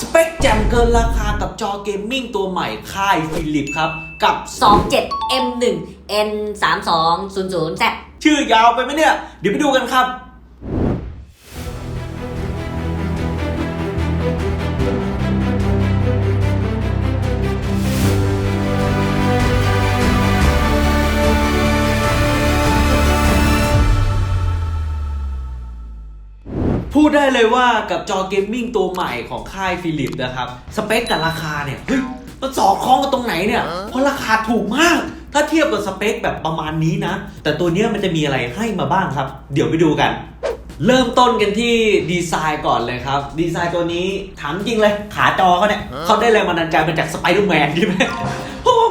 สเปคแจ่มเกินราคากับจอเกมมิ่งตัวใหม่ค่ายฟิลิปครับ กับ 27 M1 N 3 2 0 0 Z ชื่อยาวไปไหมเนี่ย เดี๋ยวไปดูกันครับ ดได้เลยว่ากับจอเกมมิ่งตัวใหม่ของค่ายฟิลิปนะครับ สเปคกับราคาเนี่ยเฮ้ยมันสอดคล้องกันตรงไหนเนี่ย เพราะราคาถูกมาก ถ้าเทียบกับสเปคแบบประมาณนี้นะ แต่ตัวเนี้ยมันจะมีอะไรให้มาบ้างครับ เดี๋ยวไปดูกัน เริ่มต้นกันที่ดีไซน์ก่อนเลยครับ ดีไซน์ตัวนี้ถามจริงเลย ขาจอเขาเนี่ยเขาได้แรงบันดาลใจมาจากสไปเดอร์แมนใช่ไหม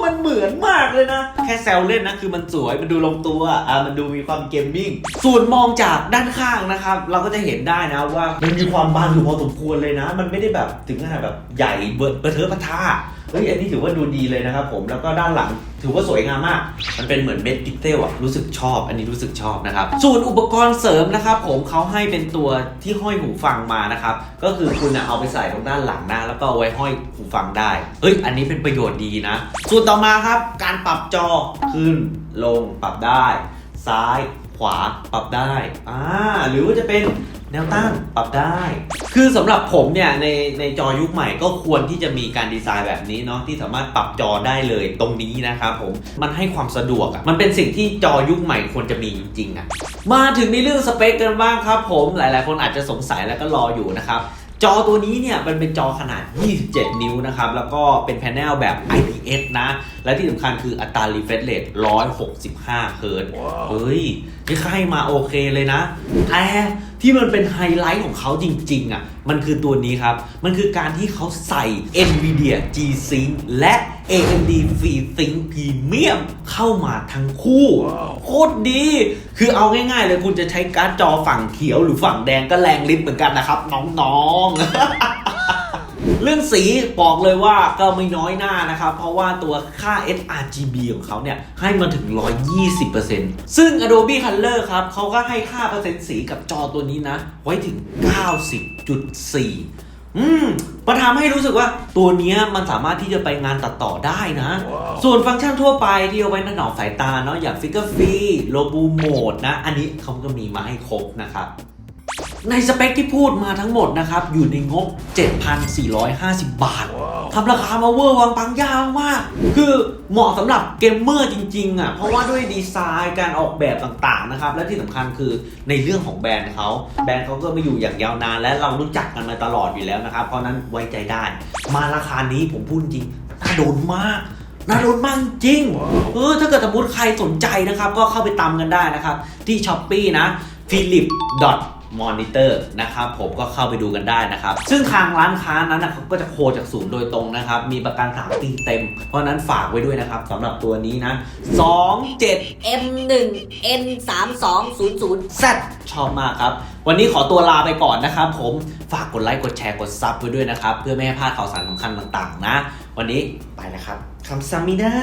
มันเหมือนมากเลยนะ แค่แซวเล่นนะคือมันสวยมันดูลงตัวอ่ามันดูมีความเกมมิ่งส่วนมองจากด้านข้างนะครับ เราก็จะเห็นได้นะว่ามันมีความบางอยู่พอสมควรเลยนะ มันไม่ได้แบบถึงขนาดแบบใหญ่เบิดเบอร์เทอะปะท่า เฮ้ยอันนี้ถือว่าดูดีเลยนะครับผมแล้วก็ด้านหลังถือว่าสวยงามมาก มันเป็นเหมือนเม็ดพิกเซลอะรู้สึกชอบ อันนี้รู้สึกชอบนะครับ ส่วนอุปกรณ์เสริมนะครับผมเขาให้เป็นตัวที่ห้อยหูฟังมานะครับ ก็คือคุณอะเอาไปใส่ตรงด้านหลังนะแล้วก็เอาไว้ห้อยหูฟังได้ เฮ้ย อันนี้เป็นประโยชน์ดีนะ ส่วนต่อมาครับ การปรับจอขึ้นลงปรับได้ ซ้ายขวาปรับได้อ่าหรือว่าจะเป็นแนวตั้งปรับได้ คือสำหรับผมเนี่ยในในจอยุคใหม่ก็ควรที่จะมีการดีไซน์แบบนี้เนาะที่สามารถปรับจอได้เลยตรงนี้นะครับผมมันให้ความสะดวกอะมันเป็นสิ่งที่จอยุคใหม่ควรจะมีจริงๆอะมาถึงในเรื่องสเปคกันบ้างครับผมหลายๆ คนอาจจะสงสัยแล้วก็รออยู่นะครับ จอตัวนี้เนี่ยมันเป็นจอขนาด 27 นิ้วนะครับ แล้วก็เป็นแผงแบบ IPS นะ และที่สำคัญคืออัตรา refresh rate 165 เฮิร์ตซ์เฮ้ยนี่ให้มาโอเคเลยนะแต่ที่มันเป็นไฮไลท์ของเขาจริงๆอะ มันคือตัวนี้ครับ มันคือการที่เขาใส่ NVIDIA G-Sync และ AMD FreeSync Premium เข้ามาทั้งคู่ โคตรดี คือเอาง่ายๆเลยคุณจะใช้การ์ดจอฝั่งเขียวหรือฝั่งแดงก็แรงลิ้นเหมือนกันนะครับน้องๆเรื่องสีบอกเลยว่าก็ไม่น้อยหน้านะครับ เพราะว่าตัวค่า sRGB ของเขาเนี่ย ให้มาถึง 120%ซึ่ง Adobe Color ครับเขาก็ให้ค่าเปอร์เซ็นต์สีกับจอตัวนี้นะ ไว้ถึง 90.4 อืมมันทำให้รู้สึกว่าตัวเนี้ยมันสามารถที่จะไปงานตัดต่อได้นะ ส่วนฟังก์ชันทั่วไปที่เอาไว้ถนอมสายตาเนาะอย่างฟิกเกอร์ฟรีโลบูโหมดนะ อันนี้เขาก็มีมาให้ครบนะครับ ในสเปคที่พูดมาทั้งหมดนะครับ อยู่ในงบ 7,450 บาททำราคามาเวอร์วังปังยาวมาก คือเหมาะสำหรับเกมเมอร์จริง ๆ อะ เพราะว่าด้วยดีไซน์การออกแบบต่างๆ นะครับ และที่สำคัญคือในเรื่องของแบรนด์เขา แบรนด์เขาก็มาอยู่อย่างยาวนาน และเรารู้จักกันมาตลอดอยู่แล้วนะครับ เพราะฉะนั้นไว้ใจได้ มาราคานี้ผมพูดจริงน่าโดนมากน่าโดนมากจริง เออ ถ้าเกิดสมมติใครสนใจนะครับ ก็เข้าไปตามกันได้นะครับ ที่ s h อ p e e นะ philip monitor นะครับผมก็เข้าไปดูกันได้นะครับ ซึ่งทางร้านค้านั้นนะเขาก็จะโคจากศูนย์โดยตรงนะครับ มีประกัน3ปีเต็ม เพราะฉะนั้นฝากไว้ด้วยนะครับสำหรับตัวนี้นะ 27 M1 N 3 2 0 0 Z ชอบมากครับ วันนี้ขอตัวลาไปก่อนนะครับผมฝากกดไลค์กดแชร์กดซับไว้ด้วยนะครับ เพื่อไม่ให้พลาดข่าวสารสำคัญต่างๆ นะ วันนี้ไปแล้วครับคำซามิดา